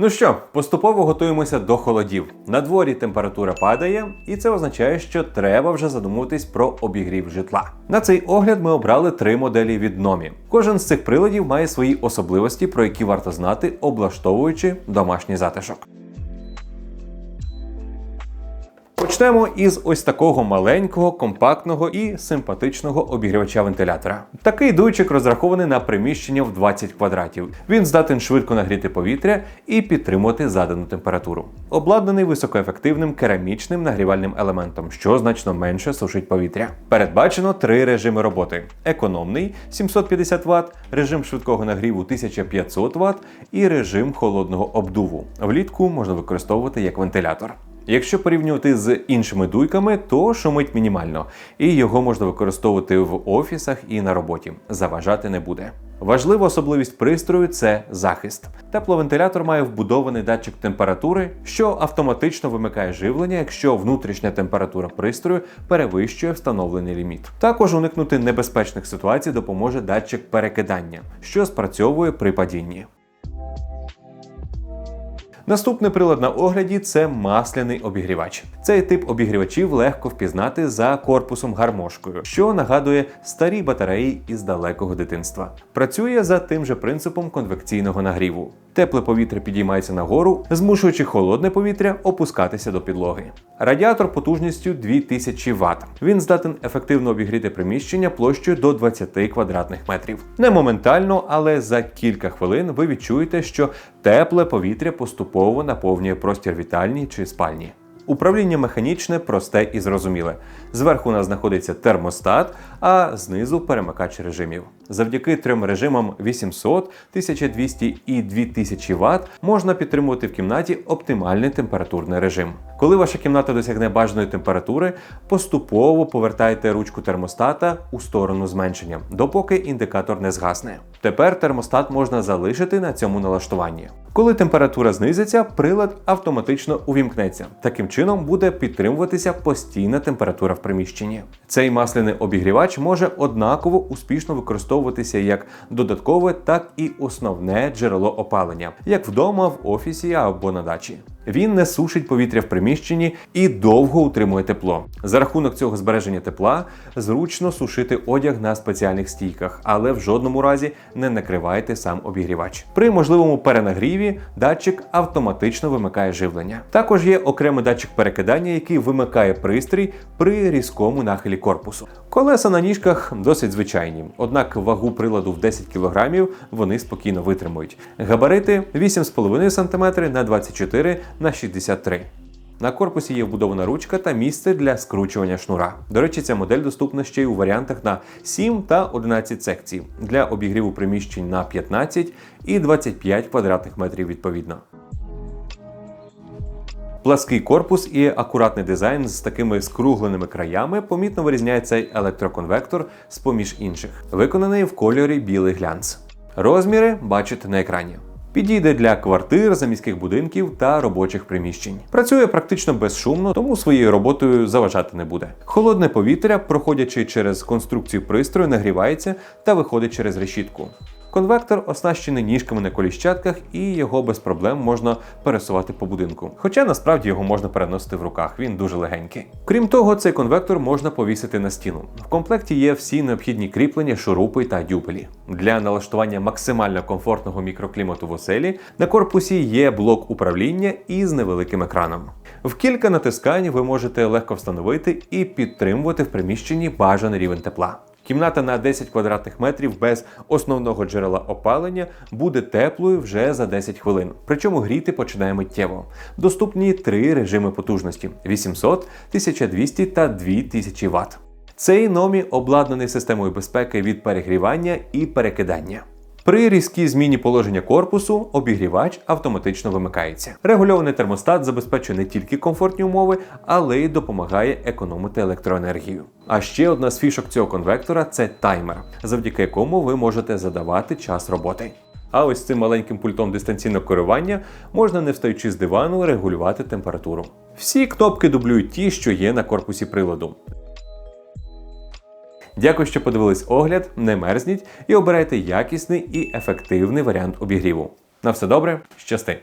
Ну що, поступово готуємося до холодів. На дворі температура падає, і це означає, що треба вже задумуватись про обігрів житла. На цей огляд ми обрали три моделі від Номі. Кожен з цих приладів має свої особливості, про які варто знати, облаштовуючи домашній затишок. Почнемо із ось такого маленького, компактного і симпатичного обігрівача вентилятора. Такий дуйчик розрахований на приміщення в 20 квадратів. Він здатен швидко нагріти повітря і підтримувати задану температуру. Обладнаний високоефективним керамічним нагрівальним елементом, що значно менше сушить повітря. Передбачено три режими роботи: економний 750 Вт, режим швидкого нагріву 1500 Вт і режим холодного обдуву. Влітку можна використовувати як вентилятор. Якщо порівнювати з іншими дуйками, то шумить мінімально, і його можна використовувати в офісах і на роботі. Заважати не буде. Важлива особливість пристрою це захист. Тепловентилятор має вбудований датчик температури, що автоматично вимикає живлення, якщо внутрішня температура пристрою перевищує встановлений ліміт. Також уникнути небезпечних ситуацій допоможе датчик перекидання, що спрацьовує при падінні. Наступний прилад на огляді це масляний обігрівач. Цей тип обігрівачів легко впізнати за корпусом гармошкою, що нагадує старі батареї із далекого дитинства. Працює за тим же принципом конвекційного нагріву. Тепле повітря підіймається нагору, змушуючи холодне повітря опускатися до підлоги. Радіатор потужністю 2000 Вт. Він здатен ефективно обігріти приміщення площею до 20 квадратних метрів. Не моментально, але за кілька хвилин ви відчуєте, що тепле повітря поступово наповнює простір вітальні чи спальні. Управління механічне, просте і зрозуміле. Зверху у нас знаходиться термостат, а знизу перемикач режимів. Завдяки трьом режимам 800, 1200 і 2000 Вт можна підтримувати в кімнаті оптимальний температурний режим. Коли ваша кімната досягне бажаної температури, поступово повертайте ручку термостата у сторону зменшення, допоки індикатор не згасне. Тепер термостат можна залишити на цьому налаштуванні. Коли температура знизиться, прилад автоматично увімкнеться. Таким чином буде підтримуватися постійна температура в приміщенні. Цей масляний обігрівач може однаково успішно використовуватися як додаткове, так і основне джерело опалення, як вдома, в офісі або на дачі. Він не сушить повітря в приміщенні і довго утримує тепло. За рахунок цього збереження тепла зручно сушити одяг на спеціальних стійках, але в жодному разі не накривайте сам обігрівач. При можливому перенагріві датчик автоматично вимикає живлення. Також є окремий датчик перекидання, який вимикає пристрій при різкому нахилі корпусу. Колеса на ніжках досить звичайні, однак вагу приладу в 10 кг вони спокійно витримують. Габарити 8,5 см на 24 на 63 на корпусі є вбудована ручка та місце для скручування шнура. До речі, ця модель доступна ще й у варіантах на 7 та 11 секцій для обігріву приміщень на 15 і 25 квадратних метрів відповідно. Плаский корпус і акуратний дизайн з такими скругленими краями помітно вирізняє цей електроконвектор з поміж інших, виконаний в кольорі білий глянц. Розміри бачите на екрані. Підійде для квартир, заміських будинків та робочих приміщень. Працює практично безшумно, тому своєю роботою заважати не буде. Холодне повітря, проходячи через конструкцію пристрою, нагрівається та виходить через решітку. Конвектор оснащений ніжками на коліщатках і його без проблем можна пересувати по будинку. Хоча насправді його можна переносити в руках, він дуже легенький. Крім того, цей конвектор можна повісити на стіну. В комплекті є всі необхідні кріплення, шурупи та дюбелі. Для налаштування максимально комфортного мікроклімату в оселі на корпусі є блок управління із невеликим екраном. В кілька натискань ви можете легко встановити і підтримувати в приміщенні бажаний рівень тепла. Кімната на 10 квадратних метрів без основного джерела опалення буде теплою вже за 10 хвилин. Причому гріти починає миттєво. Доступні три режими потужності: 800, 1200 та 2000 Вт. Цей номі обладнаний системою безпеки від перегрівання і перекидання. При різкій зміні положення корпусу обігрівач автоматично вимикається. Регульований термостат забезпечує не тільки комфортні умови, але й допомагає економити електроенергію. А ще одна з фішок цього конвектора це таймер, завдяки якому ви можете задавати час роботи. А ось цим маленьким пультом дистанційного керування можна, не встаючи з дивану, регулювати температуру. Всі кнопки дублюють ті, що є на корпусі приладу. Дякую, що подивились огляд, не мерзніть і обирайте якісний і ефективний варіант обігріву. На все добре, щасти!